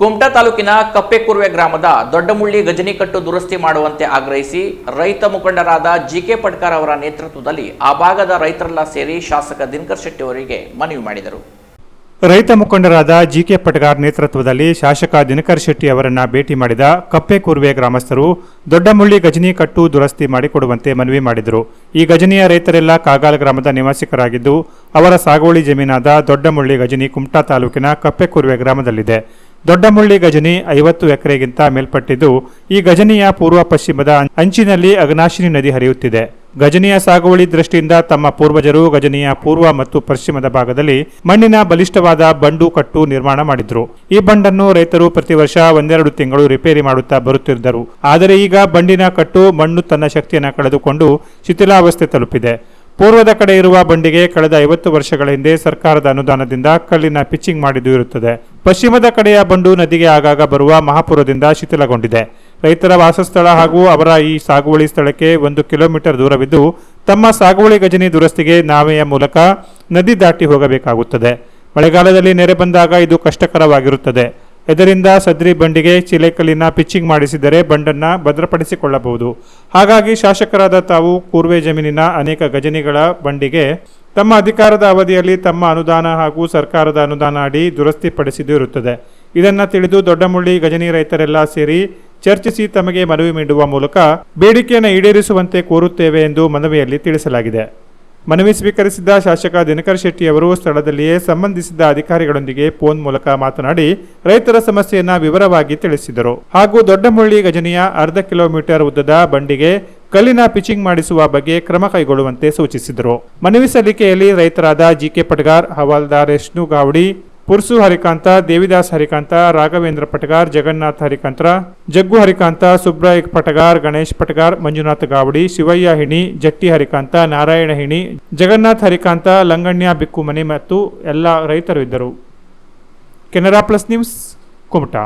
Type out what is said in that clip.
ಕುಮಟಾ ತಾಲೂಕಿನ ಕಪ್ಪೆಕುರ್ವೆ ಗ್ರಾಮದ ದೊಡ್ಡಮುಳ್ಳಿ ಗಜನಿಕಟ್ಟು ದುರಸ್ತಿ ಮಾಡುವಂತೆ ಆಗ್ರಹಿಸಿ ರೈತ ಮುಖಂಡರಾದ ಜಿಕೆ ಪಡ್ಕರ್ ಅವರ ನೇತೃತ್ವದಲ್ಲಿ ಆ ಭಾಗದ ರೈತರೆಲ್ಲ ಸೇರಿ ಶಾಸಕ ದಿನಕರ್ ಶೆಟ್ಟಿ ಅವರಿಗೆ ಮನವಿ ಮಾಡಿದರು. ರೈತ ಮುಖಂಡರಾದ ಜಿಕೆ ಪಟ್ಗಾರ್ ನೇತೃತ್ವದಲ್ಲಿ ಶಾಸಕ ದಿನಕರ್ ಶೆಟ್ಟಿ ಅವರನ್ನು ಭೇಟಿ ಮಾಡಿದ ಕಪ್ಪೆಕುರ್ವೆ ಗ್ರಾಮಸ್ಥರು ದೊಡ್ಡಮುಳ್ಳಿ ಗಜನಿ ಕಟ್ಟು ದುರಸ್ತಿ ಮಾಡಿಕೊಡುವಂತೆ ಮನವಿ ಮಾಡಿದರು. ಈ ಗಜನಿಯ ರೈತರೆಲ್ಲ ಕಾಗಾಲ ಗ್ರಾಮದ ನಿವಾಸಿಕರಾಗಿದ್ದು ಅವರ ಸಾಗುವಳಿ ಜಮೀನಾದ ದೊಡ್ಡಮುಳ್ಳಿ ಗಜನಿ ಕುಮಟಾ ತಾಲೂಕಿನ ಕಪ್ಪೆಕುರ್ವೆ ಗ್ರಾಮದಲ್ಲಿದೆ. ದೊಡ್ಡಮುಳ್ಳಿ ಗಜನಿ ಐವತ್ತು ಎಕರೆಗಿಂತ ಮೇಲ್ಪಟ್ಟಿದ್ದು, ಈ ಗಜನಿಯ ಪೂರ್ವ ಪಶ್ಚಿಮದ ಅಂಚಿನಲ್ಲಿ ಅಗ್ನಾಶಿನಿ ನದಿ ಹರಿಯುತ್ತಿದೆ. ಗಜನಿಯ ಸಾಗುವಳಿ ದೃಷ್ಟಿಯಿಂದ ತಮ್ಮ ಪೂರ್ವಜರು ಗಜನಿಯ ಪೂರ್ವ ಮತ್ತು ಪಶ್ಚಿಮದ ಭಾಗದಲ್ಲಿ ಮಣ್ಣಿನ ಬಲಿಷ್ಠವಾದ ಬಂಡು ಕಟ್ಟು ನಿರ್ಮಾಣ ಮಾಡಿದ್ರು. ಈ ಬಂಡನ್ನು ರೈತರು ಪ್ರತಿ ವರ್ಷ ಒಂದೆರಡು ತಿಂಗಳು ರಿಪೇರಿ ಮಾಡುತ್ತಾ ಬರುತ್ತಿದ್ದರು. ಆದರೆ ಈಗ ಬಂಡಿನ ಕಟ್ಟು ಮಣ್ಣು ತನ್ನ ಶಕ್ತಿಯನ್ನು ಕಳೆದುಕೊಂಡು ಶಿಥಿಲಾವಸ್ಥೆ ತಲುಪಿದೆ. ಪೂರ್ವದ ಕಡೆ ಇರುವ ಬಂಡಿಗೆ ಕಳೆದ ಐವತ್ತು ವರ್ಷಗಳ ಹಿಂದೆ ಸರ್ಕಾರದ ಅನುದಾನದಿಂದ ಕಲ್ಲಿನ ಪಿಚ್ಚಿಂಗ್ ಮಾಡಿದ್ದು ಇರುತ್ತದೆ. ಪಶ್ಚಿಮದ ಕಡೆಯ ಬಂಡು ನದಿಗೆ ಆಗಾಗ ಬರುವ ಮಹಾಪುರದಿಂದ ಶಿಥಿಲಗೊಂಡಿದೆ. ರೈತರ ವಾಸಸ್ಥಳ ಹಾಗೂ ಅವರ ಈ ಸಾಗುವಳಿ ಸ್ಥಳಕ್ಕೆ ಒಂದು ಕಿಲೋಮೀಟರ್ ದೂರವಿದ್ದು, ತಮ್ಮ ಸಾಗುವಳಿ ಗಜನಿ ದುರಸ್ತಿಗೆ ನಾವೆಯ ಮೂಲಕ ನದಿ ದಾಟಿ ಹೋಗಬೇಕಾಗುತ್ತದೆ. ಮಳೆಗಾಲದಲ್ಲಿ ನೆರೆ ಬಂದಾಗ ಇದು ಕಷ್ಟಕರವಾಗಿರುತ್ತದೆ. ಇದರಿಂದ ಸದ್ರಿ ಬಂಡಿಗೆ ಚಿಲೆಕಲ್ಲಿನ ಪಿಚ್ಚಿಂಗ್ ಮಾಡಿಸಿದರೆ ಬಂಡನ್ನು ಭದ್ರಪಡಿಸಿಕೊಳ್ಳಬಹುದು. ಹಾಗಾಗಿ ಶಾಸಕರಾದ ತಾವು ಕೂರ್ವೆ ಜಮೀನಿನ ಅನೇಕ ಗಜನಿಗಳ ಬಂಡಿಗೆ ತಮ್ಮ ಅಧಿಕಾರದ ಅವಧಿಯಲ್ಲಿ ತಮ್ಮ ಅನುದಾನ ಹಾಗೂ ಸರ್ಕಾರದ ಅನುದಾನ ಅಡಿ ದುರಸ್ತಿಪಡಿಸಿದ್ದು ಇರುತ್ತದೆ ಇದನ್ನು ತಿಳಿದು ದೊಡ್ಡಮುಳ್ಳಿ ಗಜನಿ ರೈತರೆಲ್ಲ ಸೇರಿ ಚರ್ಚಿಸಿ ತಮಗೆ ಮನವಿ ನೀಡುವ ಮೂಲಕ ಬೇಡಿಕೆಯನ್ನು ಈಡೇರಿಸುವಂತೆ ಕೋರುತ್ತೇವೆ ಎಂದು ಮನವಿಯಲ್ಲಿ ತಿಳಿಸಲಾಗಿದೆ. ಮನವಿ ಸ್ವೀಕರಿಸಿದ ಶಾಸಕ ದಿನಕರ್ ಶೆಟ್ಟಿ ಅವರು ಸ್ಥಳದಲ್ಲಿಯೇ ಸಂಬಂಧಿಸಿದ ಅಧಿಕಾರಿಗಳೊಂದಿಗೆ ಫೋನ್ ಮೂಲಕ ಮಾತನಾಡಿ ರೈತರ ಸಮಸ್ಯೆಯನ್ನು ವಿವರವಾಗಿ ತಿಳಿಸಿದರು. ಹಾಗೂ ದೊಡ್ಡಮುಳ್ಳಿ ಗಜನಿಯ ಅರ್ಧ ಕಿಲೋಮೀಟರ್ ಉದ್ದದ ಬಂಡಿಗೆ ಕಲ್ಲಿನ ಪಿಚಿಂಗ್ ಮಾಡಿಸುವ ಬಗ್ಗೆ ಕ್ರಮ ಕೈಗೊಳ್ಳುವಂತೆ ಸೂಚಿಸಿದರು. ಮನವಿ ಸಲ್ಲಿಕೆಯಲ್ಲಿ ರೈತರಾದ ಜಿಕೆ ಪಟ್ಗಾರ್, ಹವಾಲ್ದಾರ್ ಯಶ್ನು ಗಾವಡಿ ಪುರ್ಸು ಹರಿಕಾಂತ, ದೇವಿದಾಸ್ ಹರಿಕಾಂತ, ರಾಘವೇಂದ್ರ ಪಟಗಾರ್, ಜಗನ್ನಾಥ್ ಹರಿಕಾಂತ್ರ ಜಗ್ಗು ಹರಿಕಾಂತ, ಸುಬ್ರಾಯ್ ಪಟಗಾರ್, ಗಣೇಶ್ ಪಟಗಾರ್, ಮಂಜುನಾಥ್ ಗಾವಡಿ, ಶಿವಯ್ಯ ಹಿಣಿ, ಜಟ್ಟಿ ಹರಿಕಾಂತ, ನಾರಾಯಣ ಹಿಣಿ, ಜಗನ್ನಾಥ್ ಹರಿಕಾಂತ, ಲಂಗಣ್ಯ ಬಿಕ್ಕುಮನಿ ಮತ್ತು ಎಲ್ಲ ರೈತರು ಇದ್ದರು. Canara plus news, Kumta.